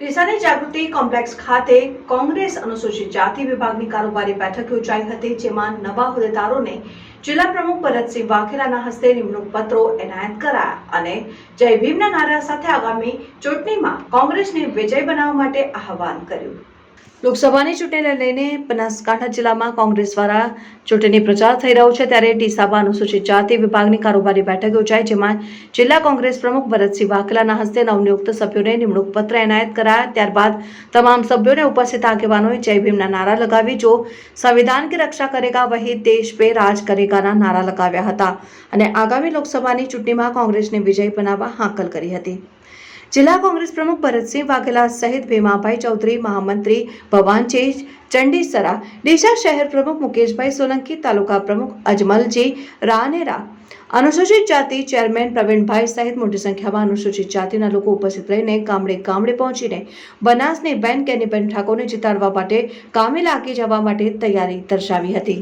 ડીસાની જાગૃતિ complex ખાતે કોંગ્રેસ અનુસૂચિત જાતિ વિભાગની કારોબારી બેઠક યોજાઈ હતી, જેમાં નવા હોદ્દેદારોને જિલ્લા પ્રમુખ ભરતસિંહ વાઘેલાના હસ્તે નિમણૂક પત્રો એનાયત કરાયા અને જય ભીમના નારા સાથે આગામી ચૂંટણીમાં કોંગ્રેસને વિજય બનાવવા માટે આહવાન કર્યું. લોકસભાની ચૂંટણીને લઈને બનાસકાંઠા જિલ્લામાં કોંગ્રેસ દ્વારા ચૂંટણી પ્રચાર થઈ રહ્યો છે. ત્યારે ડીસામાં અનુસૂચિત જાતિ વિભાગની કારોબારી બેઠક યોજાઈ, જેમાં જિલ્લા કોંગ્રેસ પ્રમુખ ભરતસિંહ વાઘેલાના હસ્તે નવનિયુક્ત સભ્યોને નિમણૂક પત્ર એનાયત કરાયા. ત્યારબાદ તમામ સભ્યોને ઉપસ્થિત આગેવાનોએ જય ભીમના નારા લગાવી, જો સંવિધાન કે રક્ષા કરેગા વહી દેશ પે રાજ કરેગાના નારા લગાવ્યા હતા. અને આગામી લોકસભાની ચૂંટણીમાં કોંગ્રેસને વિજય બનાવવા હાંકલ કરી હતી. જિલ્લા કોંગ્રેસ પ્રમુખ ભરતસિંહ વાઘેલા સહિત ભીમાભાઈ ચૌધરી, મહામંત્રી ભવાન ચંડીસરા, ડીસા શહેર પ્રમુખ મુકેશભાઈ સોલંકી, તાલુકા પ્રમુખ અજમલજી રાનેરા, અનુસૂચિત જાતિ ચેરમેન પ્રવીણભાઈ સહિત મોટી સંખ્યામાં અનુસૂચિત જાતિના લોકો ઉપસ્થિત રહીને ગામડે ગામડે પહોંચીને બનાસની બેન કેનીબેન ઠાકોરને જીતાડવા માટે કામે લાગી જવા માટે તૈયારી દર્શાવી હતી.